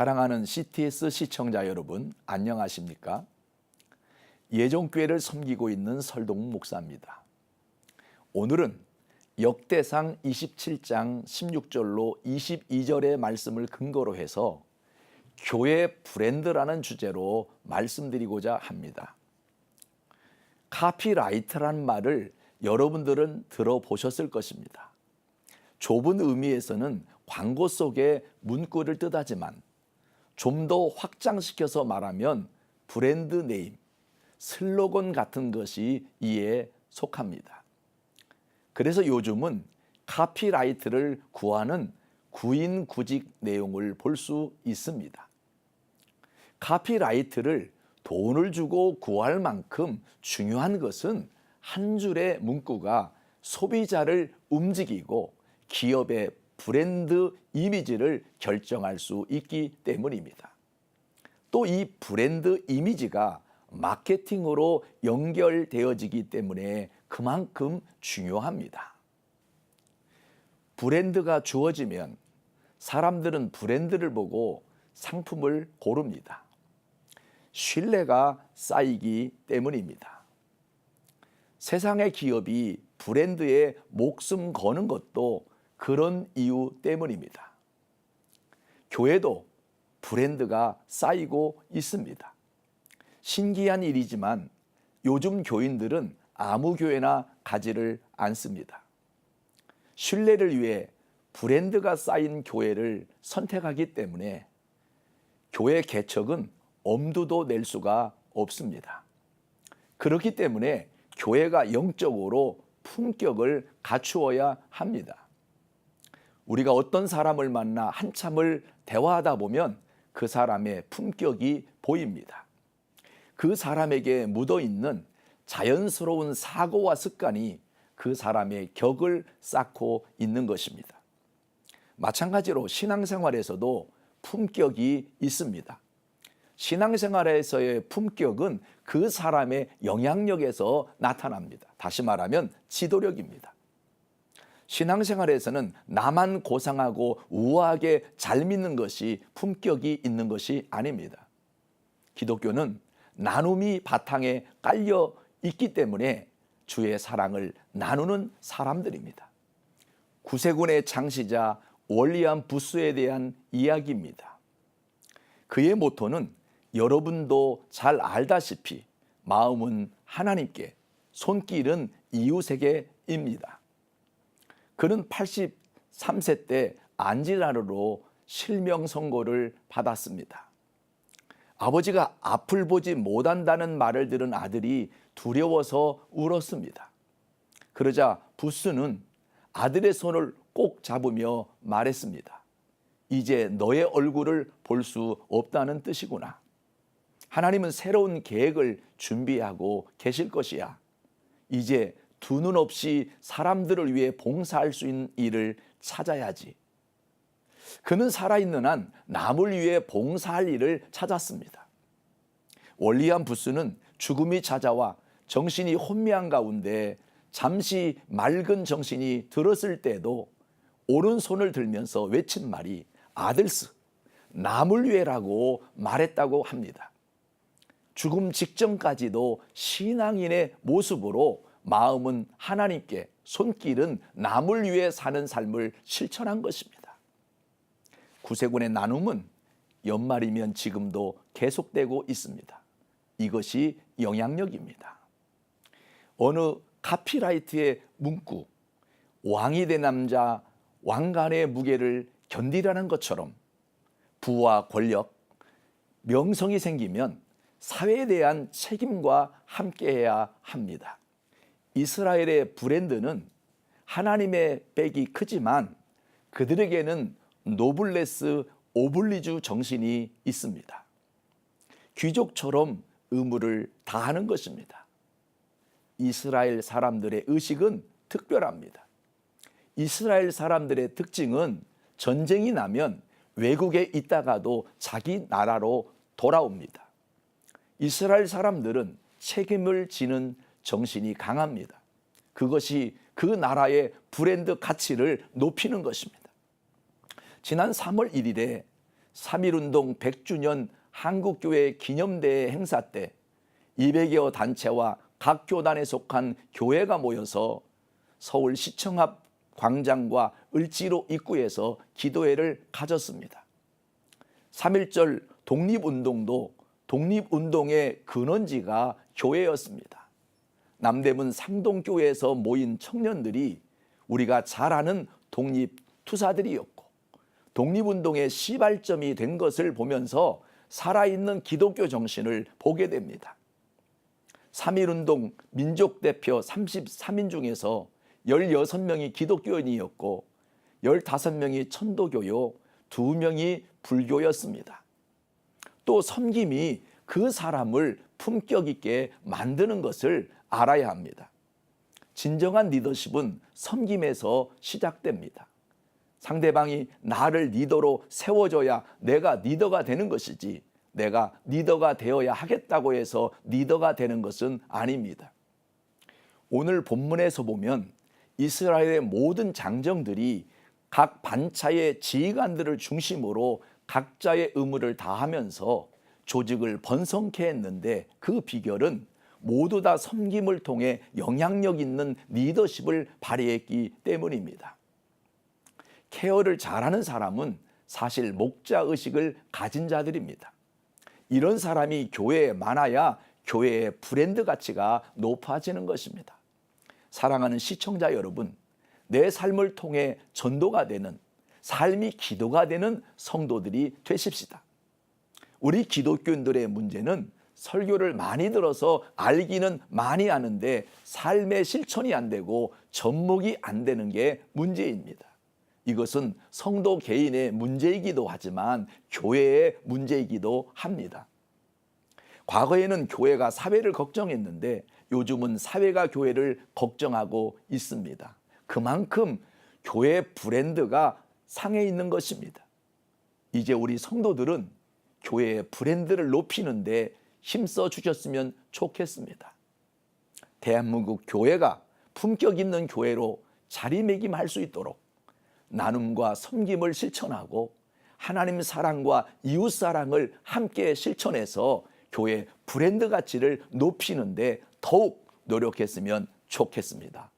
사랑하는 CTS 시청자 여러분, 안녕하십니까? 예종교회를 섬기고 있는 설동 목사입니다. 오늘은 역대상 27장 16절로 22절의 말씀을 근거로 해서 교회 브랜드라는 주제로 말씀드리고자 합니다. 카피라이트라는 말을 여러분들은 들어보셨을 것입니다. 좁은 의미에서는 광고 속의 문구를 뜻하지만 좀 더 확장시켜서 말하면 브랜드 네임, 슬로건 같은 것이 이에 속합니다. 그래서 요즘은 카피라이트를 구하는 구인 구직 내용을 볼 수 있습니다. 카피라이트를 돈을 주고 구할 만큼 중요한 것은 한 줄의 문구가 소비자를 움직이고 기업의 브랜드 이미지를 결정할 수 있기 때문입니다. 또 이 브랜드 이미지가 마케팅으로 연결되어지기 때문에 그만큼 중요합니다. 브랜드가 주어지면 사람들은 브랜드를 보고 상품을 고릅니다. 신뢰가 쌓이기 때문입니다. 세상의 기업이 브랜드에 목숨 거는 것도 그런 이유 때문입니다. 교회도 브랜드가 쌓이고 있습니다. 신기한 일이지만 요즘 교인들은 아무 교회나 가지를 않습니다. 신뢰를 위해 브랜드가 쌓인 교회를 선택하기 때문에 교회 개척은 엄두도 낼 수가 없습니다. 그렇기 때문에 교회가 영적으로 품격을 갖추어야 합니다. 우리가 어떤 사람을 만나 한참을 대화하다 보면 그 사람의 품격이 보입니다. 그 사람에게 묻어 있는 자연스러운 사고와 습관이 그 사람의 격을 쌓고 있는 것입니다. 마찬가지로 신앙생활에서도 품격이 있습니다. 신앙생활에서의 품격은 그 사람의 영향력에서 나타납니다. 다시 말하면 지도력입니다. 신앙생활에서는 나만 고상하고 우아하게 잘 믿는 것이 품격이 있는 것이 아닙니다. 기독교는 나눔이 바탕에 깔려 있기 때문에 주의 사랑을 나누는 사람들입니다. 구세군의 창시자 월리안 부스에 대한 이야기입니다. 그의 모토는 여러분도 잘 알다시피 마음은 하나님께 손길은 이웃에게입니다. 그는 83세 때 안지나르로 실명 선고를 받았습니다. 아버지가 앞을 보지 못한다는 말을 들은 아들이 두려워서 울었습니다. 그러자 부스는 아들의 손을 꼭 잡으며 말했습니다. 이제 너의 얼굴을 볼 수 없다는 뜻이구나. 하나님은 새로운 계획을 준비하고 계실 것이야. 이제 두 눈 없이 사람들을 위해 봉사할 수 있는 일을 찾아야지. 그는 살아있는 한 남을 위해 봉사할 일을 찾았습니다. 원리안 부스는 죽음이 찾아와 정신이 혼미한 가운데 잠시 맑은 정신이 들었을 때도 오른손을 들면서 외친 말이 아들스, 남을 위해라고 말했다고 합니다. 죽음 직전까지도 신앙인의 모습으로 마음은 하나님께, 손길은 남을 위해 사는 삶을 실천한 것입니다. 구세군의 나눔은 연말이면 지금도 계속되고 있습니다. 이것이 영향력입니다. 어느 카피라이트의 문구, 왕이 된 남자, 왕관의 무게를 견디라는 것처럼 부와 권력, 명성이 생기면 사회에 대한 책임과 함께해야 합니다. 이스라엘의 브랜드는 하나님의 백이 크지만 그들에게는 노블레스 오블리주 정신이 있습니다. 귀족처럼 의무를 다하는 것입니다. 이스라엘 사람들의 의식은 특별합니다. 이스라엘 사람들의 특징은 전쟁이 나면 외국에 있다가도 자기 나라로 돌아옵니다. 이스라엘 사람들은 책임을 지는 정신이 강합니다. 그것이 그 나라의 브랜드 가치를 높이는 것입니다. 지난 3월 1일에 3.1운동 100주년 한국교회 기념대회 행사 때 200여 단체와 각 교단에 속한 교회가 모여서 서울 시청 앞 광장과 을지로 입구에서 기도회를 가졌습니다. 3.1절 독립운동도 독립운동의 근원지가 교회였습니다. 남대문 상동교회에서 모인 청년들이 우리가 잘 아는 독립투사들이었고 독립운동의 시발점이 된 것을 보면서 살아있는 기독교 정신을 보게 됩니다. 3.1운동 민족대표 33인 중에서 16명이 기독교인이었고 15명이 천도교요, 2명이 불교였습니다. 또 섬김이 그 사람을 품격 있게 만드는 것을 알아야 합니다. 진정한 리더십은 섬김에서 시작됩니다. 상대방이 나를 리더로 세워줘야 내가 리더가 되는 것이지 내가 리더가 되어야 하겠다고 해서 리더가 되는 것은 아닙니다. 오늘 본문에서 보면 이스라엘의 모든 장정들이 각 반차의 지휘관들을 중심으로 각자의 의무를 다하면서 조직을 번성케 했는데 그 비결은 모두 다 섬김을 통해 영향력 있는 리더십을 발휘했기 때문입니다. 케어를 잘하는 사람은 사실 목자 의식을 가진 자들입니다. 이런 사람이 교회에 많아야 교회의 브랜드 가치가 높아지는 것입니다. 사랑하는 시청자 여러분, 내 삶을 통해 전도가 되는 삶이 기도가 되는 성도들이 되십시다. 우리 기독교인들의 문제는 설교를 많이 들어서 알기는 많이 아는데 삶의 실천이 안 되고 접목이 안 되는 게 문제입니다. 이것은 성도 개인의 문제이기도 하지만 교회의 문제이기도 합니다. 과거에는 교회가 사회를 걱정했는데 요즘은 사회가 교회를 걱정하고 있습니다. 그만큼 교회 브랜드가 상해 있는 것입니다. 이제 우리 성도들은 교회의 브랜드를 높이는데 힘써 주셨으면 좋겠습니다. 대한민국 교회가 품격 있는 교회로 자리매김할 수 있도록 나눔과 섬김을 실천하고 하나님 사랑과 이웃 사랑을 함께 실천해서 교회 브랜드 가치를 높이는데 더욱 노력했으면 좋겠습니다.